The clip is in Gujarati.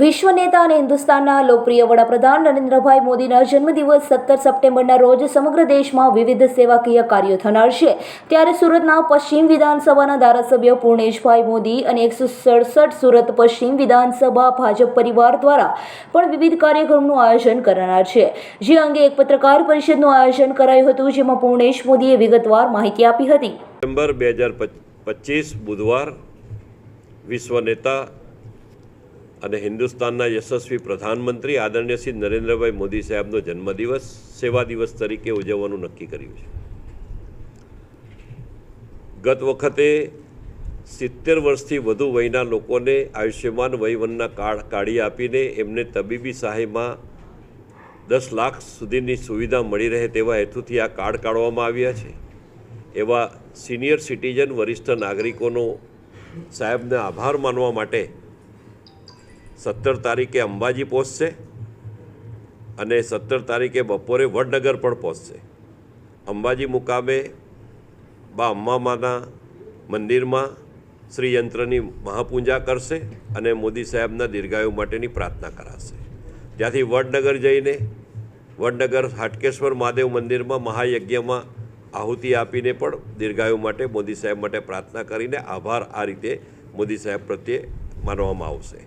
વિશ્વ નેતા અને હિન્દુસ્તાનના લોકપ્રિય વડાપ્રધાન નરેન્દ્રભાઈ મોદીના જન્મદિવસ સત્તર સપ્ટેમ્બરના રોજ સમગ્ર દેશમાં વિવિધ સેવાકીય કાર્યો થનાર છે. ત્યારે સુરતના પશ્ચિમ વિધાનસભાના ધારાસભ્ય પૂર્ણેશભાઈ મોદી અને એકસો સડસઠ સુરત પશ્ચિમ વિધાનસભા ભાજપ પરિવાર દ્વારા પણ વિવિધ કાર્યક્રમનું આયોજન કરનાર છે. જે અંગે એક પત્રકાર પરિષદનું આયોજન કરાયું હતું, જેમાં પૂર્ણેશ મોદીએ વિગતવાર માહિતી આપી હતી. સપ્ટેમ્બર બે હજાર પચીસ બુધવાર વિશ્વ નેતા અને હિન્દુસ્તાનના યશસ્વી પ્રધાનમંત્રી આદરણીય શ્રી નરેન્દ્રભાઈ મોદી સાહેબનો જન્મદિવસ સેવા દિવસ તરીકે ઉજવવાનું નક્કી કર્યું છે. ગત વખતે સિત્તેર વર્ષથી વધુ વયના લોકોને આયુષ્યમાન વયવનના કાર્ડ કાઢી આપીને એમને તબીબી સહાયમાં દસ લાખ સુધીની સુવિધા મળી રહે તેવા હેતુથી આ કાર્ડ કાઢવામાં આવ્યા છે. એવા સિનિયર સિટીઝન વરિષ્ઠ નાગરિકોનો સાહેબને આભાર માનવા માટે સત્તર તારીખે અંબાજી પહોંચશે અને સત્તર તારીખે બપોરે વડનગર પણ પહોંચશે. અંબાજી મુકામે બા અંબામાના મંદિરમાં શ્રી યંત્રની મહાપૂજા કરશે અને મોદી સાહેબના દીર્ઘાયુ માટેની પ્રાર્થના કરાશે. ત્યાંથી વડનગર જઈને વડનગર હાટકેશ્વર મહાદેવ મંદિરમાં મહાયજ્ઞમાં આહુતિ આપીને પણ દીર્ઘાયુ માટે મોદી સાહેબ માટે પ્રાર્થના કરીને આભાર આ રીતે મોદી સાહેબ પ્રત્યે માનવામાં આવશે.